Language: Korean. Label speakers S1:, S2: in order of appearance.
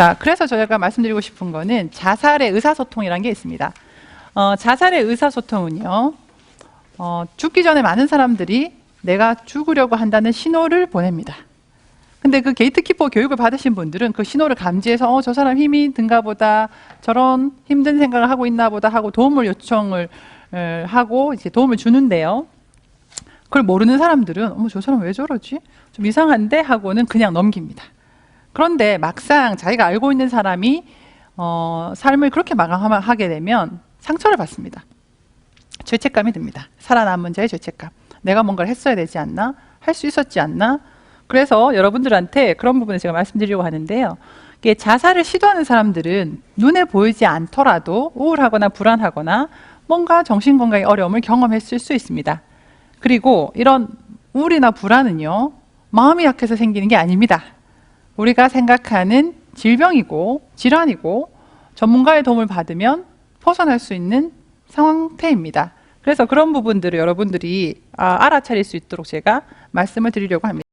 S1: 자, 그래서 저희가 말씀드리고 싶은 거는 자살의 의사소통이라는 게 있습니다. 어, 자살의 의사소통은요, 어, 죽기 전에 많은 사람들이 내가 죽으려고 한다는 신호를 보냅니다. 근데 그 게이트키퍼 교육을 받으신 분들은 그 신호를 감지해서 어, 저 사람 힘이 든가 보다 저런 힘든 생각을 하고 있나 보다 하고 도움을 요청을 에, 하고 이제 도움을 주는데요. 그걸 모르는 사람들은 어머 저 사람 왜 저러지? 좀 이상한데 하고는 그냥 넘깁니다. 그런데 막상 자기가 알고 있는 사람이 어, 삶을 그렇게 마감하게 되면 상처를 받습니다. 죄책감이 듭니다. 살아남은 자의 죄책감. 내가 뭔가를 했어야 되지 않나? 할 수 있었지 않나? 그래서 여러분들한테 그런 부분을 제가 말씀드리려고 하는데요. 이게 자살을 시도하는 사람들은 눈에 보이지 않더라도 우울하거나 불안하거나 뭔가 정신건강의 어려움을 경험했을 수 있습니다. 그리고 이런 우울이나 불안은요, 마음이 약해서 생기는 게 아닙니다. 우리가 생각하는 질병이고 질환이고 전문가의 도움을 받으면 벗어날 수 있는 상태입니다. 그래서 그런 부분들을 여러분들이 아, 알아차릴 수 있도록 제가 말씀을 드리려고 합니다.